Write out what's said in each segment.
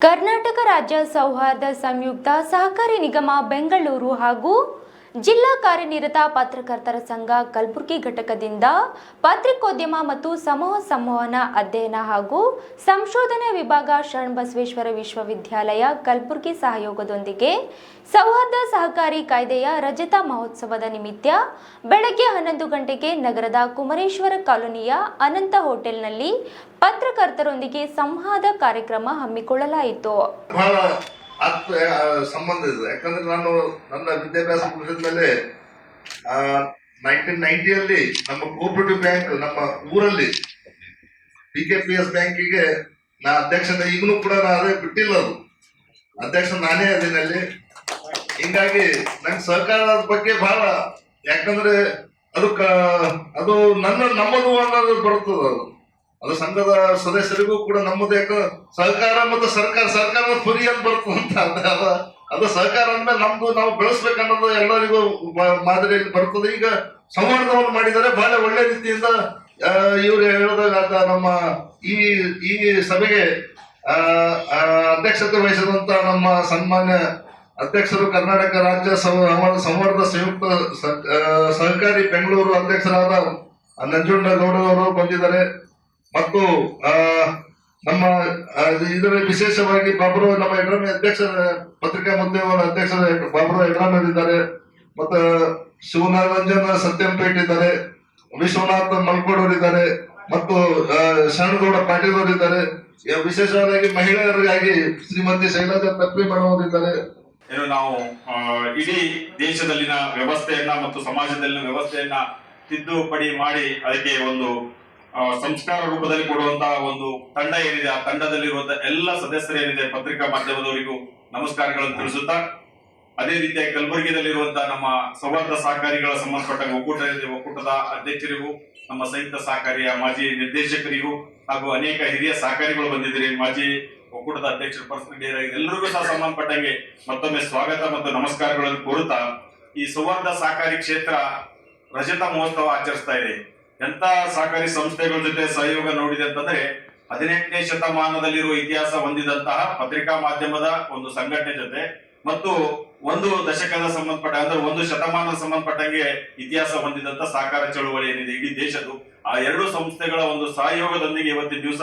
ಕರ್ನಾಟಕ ರಾಜ್ಯ ಸೌಹಾರ್ದ ಸಂಯುಕ್ತ ಸಹಕಾರಿ ನಿಗಮ ಬೆಂಗಳೂರು ಹಾಗೂ ಜಿಲ್ಲಾ ಕಾರ್ಯನಿರತ ಪತ್ರಕರ್ತರ ಸಂಘ ಕಲಬುರಗಿ ಘಟಕದಿಂದ ಪತ್ರಿಕೋದ್ಯಮ ಮತ್ತು ಸಮೂಹ ಸಂವಹನ ಅಧ್ಯಯನ ಹಾಗೂ ಸಂಶೋಧನಾ ವಿಭಾಗ ಶರಣಬಸವೇಶ್ವರ ವಿಶ್ವವಿದ್ಯಾಲಯ ಕಲಬುರಗಿ ಸಹಯೋಗದೊಂದಿಗೆ ಸೌಹಾರ್ದ ಸಹಕಾರಿ ಕಾಯ್ದೆಯ ರಜತ ಮಹೋತ್ಸವದ ನಿಮಿತ್ತ ಬೆಳಗ್ಗೆ ಹನ್ನೊಂದು ಗಂಟೆಗೆ ನಗರದ ಕುಮರೇಶ್ವರ ಕಾಲೋನಿಯ ಅನಂತ ಹೋಟೆಲ್ನಲ್ಲಿ ಪತ್ರಕರ್ತರೊಂದಿಗೆ ಸಂವಾದ ಕಾರ್ಯಕ್ರಮ ಹಮ್ಮಿಕೊಳ್ಳಲಾಯಿತು. ಆ, ಸಂಬಂಧ ಇದೆ. ಯಾಕಂದ್ರೆ ನಾನು ನನ್ನ ವಿದ್ಯಾಭ್ಯಾಸ ಮುಗಿದ ಮೇಲೆ ನೈನ್ಟೀನ್ ನೈನ್ಟಿಯಲ್ಲಿ ನಮ್ಮ ಕೋಪರೇಟಿವ್ ಬ್ಯಾಂಕ್ ನಮ್ಮ ಊರಲ್ಲಿ ಬಿ ಕೆ ಪಿ ಎಸ್ ಬ್ಯಾಂಕಿಗೆ ನಾ ಅಧ್ಯಕ್ಷತೆ ಈಗಲೂ ಕೂಡ ನಾನು ಅದೇ ಬಿಟ್ಟಿಲ್ಲ ಅದು. ಅಧ್ಯಕ್ಷ ನಾನೇ ಅದಿನಲ್ಲಿ ಹಿಂಗಾಗಿ ನಂಗೆ ಸಹಕಾರದ ಬಗ್ಗೆ ಬಹಳ ಯಾಕಂದ್ರೆ ಅದು ಅದು ನನ್ನ ನಮ್ಮದು ಅನ್ನೋದು ಬರ್ತದ ಅದು. ಅದು ಸಂಘದ ಸದಸ್ಯರಿಗೂ ಕೂಡ ನಮ್ಮದೇ ಸಹಕಾರ ಮತ್ತು ಸರ್ಕಾರ ಸರ್ಕಾರದ ಪುರಿ ಅಂತ ಬರ್ತು ಅಂತ ಅದ ಅದ- ಸಹಕಾರ ಅಂದ್ಮೇಲೆ ನಮ್ದು ನಾವು ಬೆಳೆಸ್ಬೇಕನ್ನೋದು ಎಲ್ಲರಿಗೂ ಮಾದರಿಯಲ್ಲಿ ಬರ್ತದೆ. ಈಗ ಸಂವಾದವನ್ನು ಮಾಡಿದರೆ ಬಹಳ ಒಳ್ಳೆ ರೀತಿಯಿಂದ ಇವರು ಹೇಳಿದಾಗ ನಮ್ಮ ಈ ಈ ಸಭೆಗೆ ಅಧ್ಯಕ್ಷತೆ ವಹಿಸಿದಂತ ನಮ್ಮ ಸನ್ಮಾನ್ಯ ಅಧ್ಯಕ್ಷರು ಕರ್ನಾಟಕ ರಾಜ್ಯ ಸಂವರ್ಧ ಸಂಯುಕ್ತ ಸಹಕಾರಿ ಬೆಂಗಳೂರು ಅಧ್ಯಕ್ಷರಾದ ನಂಜುಂಡಗೌಡರವರು ಬಂದಿದ್ದಾರೆ. ಮತ್ತು ನಮ್ಮ ಇದರ ವಿಶೇಷವಾಗಿ ಬಾಬುರಾವ್ ನಮ್ಮ ಎಡ್ರಾಮೆ ಅಧ್ಯಕ್ಷ, ಪತ್ರಿಕಾ ಮಾಧ್ಯಮದ ಅಧ್ಯಕ್ಷ ಬಾಬುರಾವ್ ಎಡ್ರಾಮಿ ಇದ್ದಾರೆ ಮತ್ತು ಶಿವನಾರಂಜನ ಸತ್ಯಂಪೇಟ್ ಇದ್ದಾರೆ ವಿಶ್ವನಾಥ್ ಮಲ್ಕೋಡವ್ರು ಇದ್ದಾರೆ ಮತ್ತು ಶರಣಗೌಡ ಪಾಟೀಲ್ ಅವರು ಇದ್ದಾರೆ ವಿಶೇಷವಾಗಿ ಮಹಿಳೆಯರಿಗಾಗಿ ಶ್ರೀಮತಿ ಶೈಲಜಾ ತಪ್ಪಿ ಮಾಡುವವರಿದ್ದಾರೆ. ಏನು ನಾವು ಇಡೀ ದೇಶದಲ್ಲಿನ ವ್ಯವಸ್ಥೆಯನ್ನ ಮತ್ತು ಸಮಾಜದಲ್ಲಿನ ವ್ಯವಸ್ಥೆಯನ್ನ ತಿದ್ದುಪಡಿ ಮಾಡಿ ಅದಕ್ಕೆ ಒಂದು ಸಂಸ್ಕಾರ ರೂಪದಲ್ಲಿ ಕೊಡುವಂತಹ ಒಂದು ತಂಡ ಏನಿದೆ, ಆ ತಂಡದಲ್ಲಿರುವಂತಹ ಎಲ್ಲ ಸದಸ್ಯರು ಏನಿದೆ ಪತ್ರಿಕಾ ಮಾಧ್ಯಮದವರಿಗೂ ನಮಸ್ಕಾರಗಳನ್ನು ತಿಳಿಸುತ್ತಾ, ಅದೇ ರೀತಿಯಾಗಿ ಕಲಬುರಗಿಯಲ್ಲಿರುವಂತಹ ನಮ್ಮ ಸೌಹಾರ್ದ ಸಹಕಾರಿಗಳ ಸಂಬಂಧಪಟ್ಟ ಒಕ್ಕೂಟ ಒಕ್ಕೂಟದ ಅಧ್ಯಕ್ಷರಿಗೂ, ನಮ್ಮ ಸಂಯುಕ್ತ ಸಹಕಾರಿಯ ಮಾಜಿ ನಿರ್ದೇಶಕರಿಗೂ ಹಾಗೂ ಅನೇಕ ಹಿರಿಯ ಸಹಕಾರಿಗಳು ಬಂದಿದ್ದೀರಿ. ಮಾಜಿ ಒಕ್ಕೂಟದ ಅಧ್ಯಕ್ಷರು ಪರ್ಸನಲ್ ಎಲ್ಲರಿಗೂ ಸಹ ಸಂಬಂಧಪಟ್ಟಂಗೆ ಮತ್ತೊಮ್ಮೆ ಸ್ವಾಗತ ಮತ್ತು ನಮಸ್ಕಾರಗಳನ್ನು ಕೋರುತ್ತಾ, ಈ ಸೌಹಾರ್ದ ಸಹಕಾರಿ ಕ್ಷೇತ್ರ ರಜತ ಮಹೋತ್ಸವ ಆಚರಿಸ್ತಾ ಇದೆ. ಎಂತ ಸಹಕಾರಿ ಸಂಸ್ಥೆಗಳ ಜೊತೆ ಸಹಯೋಗ ನೋಡಿದೆ ಅಂತಂದ್ರೆ ಹದಿನೆಂಟನೇ ಶತಮಾನದಲ್ಲಿರುವ ಇತಿಹಾಸ ಹೊಂದಿದಂತಹ ಪತ್ರಿಕಾ ಮಾಧ್ಯಮದ ಒಂದು ಸಂಘಟನೆ ಜೊತೆ ಮತ್ತು ಒಂದು ದಶಕದ ಸಂಬಂಧಪಟ್ಟ, ಅಂದ್ರೆ ಒಂದು ಶತಮಾನದ ಸಂಬಂಧಪಟ್ಟಂಗೆ ಇತಿಹಾಸ ಹೊಂದಿದಂತ ಸಹಕಾರ ಚಳುವಳಿ ಏನಿದೆ ಇಡೀ ದೇಶದ್ದು. ಆ ಎರಡು ಸಂಸ್ಥೆಗಳ ಒಂದು ಸಹಯೋಗದೊಂದಿಗೆ ಇವತ್ತಿನ ದಿವಸ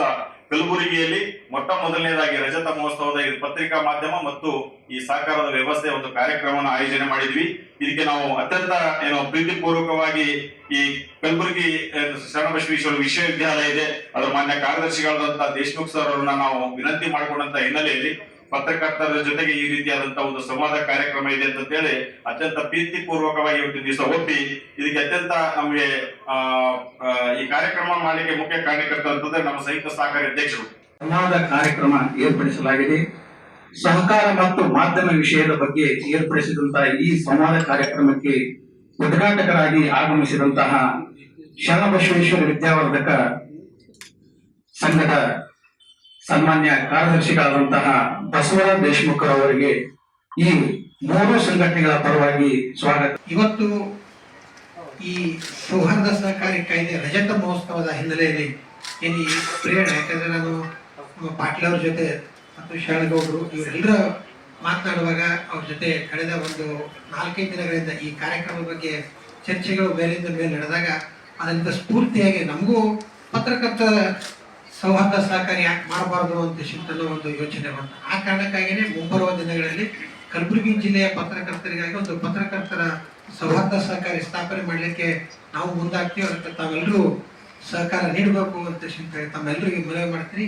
ಕಲಬುರಗಿಯಲ್ಲಿ ಮೊಟ್ಟ ಮೊದಲನೇದಾಗಿ ರಜತ ಮಹೋತ್ಸವದ ಪತ್ರಿಕಾ ಮಾಧ್ಯಮ ಮತ್ತು ಈ ಸಹಕಾರದ ವ್ಯವಸ್ಥೆ ಒಂದು ಕಾರ್ಯಕ್ರಮವನ್ನು ಆಯೋಜನೆ ಮಾಡಿದ್ವಿ. ಇದಕ್ಕೆ ನಾವು ಅತ್ಯಂತ, ಏನೋ, ಪ್ರೀತಿಪೂರ್ವಕವಾಗಿ ಈ ಕಲಬುರಗಿ ಶರಣಬಸವೇಶ್ವರ ವಿಶ್ವವಿದ್ಯಾಲಯ ಇದೆ. ಅದರ ಮಾನ್ಯ ಕಾರ್ಯದರ್ಶಿಗಳಾದಂತಹ ದೇಶಮುಖ್ ಸರ್ ಅವರನ್ನ ನಾವು ವಿನಂತಿ ಮಾಡಿಕೊಂಡಂತ ಹಿನ್ನೆಲೆಯಲ್ಲಿ ಪತ್ರಕರ್ತರ ಜೊತೆಗೆ ಈ ರೀತಿಯಾದಂತಹ ಒಂದು ಸಂವಾದ ಕಾರ್ಯಕ್ರಮ ಇದೆ ಅಂತ ಹೇಳಿ ಅತ್ಯಂತ ಪ್ರೀತಿ ಪೂರ್ವಕವಾಗಿ ಇವತ್ತಿನ ದಿವಸ ಒಪ್ಪಿ, ಇದಕ್ಕೆ ಅತ್ಯಂತ ನಮಗೆ ಈ ಕಾರ್ಯಕ್ರಮ ಮಾಡಲಿಕ್ಕೆ ಮುಖ್ಯ ಕಾರ್ಯಕರ್ತ ಅಂತಂದ್ರೆ ನಮ್ಮ ಸಂಯುಕ್ತ ಸಹಕಾರ ಅಧ್ಯಕ್ಷರು. ಸಂವಾದ ಕಾರ್ಯಕ್ರಮ ಏರ್ಪಡಿಸಲಾಗಿದೆ. ಸಹಕಾರ ಮತ್ತು ಮಾಧ್ಯಮ ವಿಷಯದ ಬಗ್ಗೆ ಏರ್ಪಡಿಸಿದಂತಹ ಈ ಸಂವಾದ ಕಾರ್ಯಕ್ರಮಕ್ಕೆ ಉದ್ಘಾಟಕರಾಗಿ ಆಗಮಿಸಿದಂತಹ ಶರಣಬಸವೇಶ್ವರ ವಿದ್ಯಾವರ್ಧಕ ಸಂಘದ ಸನ್ಮಾನ್ಯ ಕಾರ್ಯದರ್ಶಿಗಳಾದಂತಹ ಬಸವರಾಜ್ ದೇಶಮುಖ್ ಅವರಿಗೆ ಈ ಮೂರು ಸಂಘಟನೆಗಳ ಪರವಾಗಿ ಸ್ವಾಗತ. ಇವತ್ತು ಈ ಸೌಹಾರ್ದ ಸಹಕಾರಿ ಕಾಯ್ದೆ ರಜತ ಮಹೋತ್ಸವದ ಹಿನ್ನೆಲೆಯಲ್ಲಿ ಏನು ಈ ಯಾಕಂದ್ರೆ ನಾನು ಪಾಟೀಲ್ ಅವ್ರ ಜೊತೆ ಮತ್ತು ಶರಣಗೌಡರು ಇವರೆಲ್ಲರ ಮಾತನಾಡುವಾಗ ಅವ್ರ ಜೊತೆ ಕಳೆದ ಒಂದು ನಾಲ್ಕೈದು ದಿನಗಳಿಂದ ಈ ಕಾರ್ಯಕ್ರಮದ ಬಗ್ಗೆ ಚರ್ಚೆಗಳು ಮೇಲಿಂದ ಮೇಲೆ ನಡೆದಾಗ ಅದರಿಂದ ಸ್ಫೂರ್ತಿಯಾಗಿ ನಮಗೂ ಪತ್ರಕರ್ತ ಸೌಹಾರ್ದ ಸಹಕಾರಿ ಯಾಕೆ ಮಾಡಬಾರದು ಅಂತ ಅನ್ನೋ ಒಂದು ಯೋಚನೆ ಬಂತು. ಆ ಕಾರಣಕ್ಕಾಗಿಯೇ ಮುಂಬರುವ ದಿನಗಳಲ್ಲಿ ಕಲಬುರಗಿ ಜಿಲ್ಲೆಯ ಪತ್ರಕರ್ತರಿಗಾಗಿ ಒಂದು ಪತ್ರಕರ್ತರ ಸೌಹಾರ್ದ ಸಹಕಾರಿ ಸ್ಥಾಪನೆ ಮಾಡಲಿಕ್ಕೆ ನಾವು ಮುಂದಾಗ್ತೀವಿ. ಅದಕ್ಕೆ ತಾವೆಲ್ಲರೂ ಸಹಕಾರ ನೀಡಬೇಕು ಅಂತ ತಮ್ಮೆಲ್ಲರಿಗೂ ಮನವಿ ಮಾಡ್ತೀನಿ.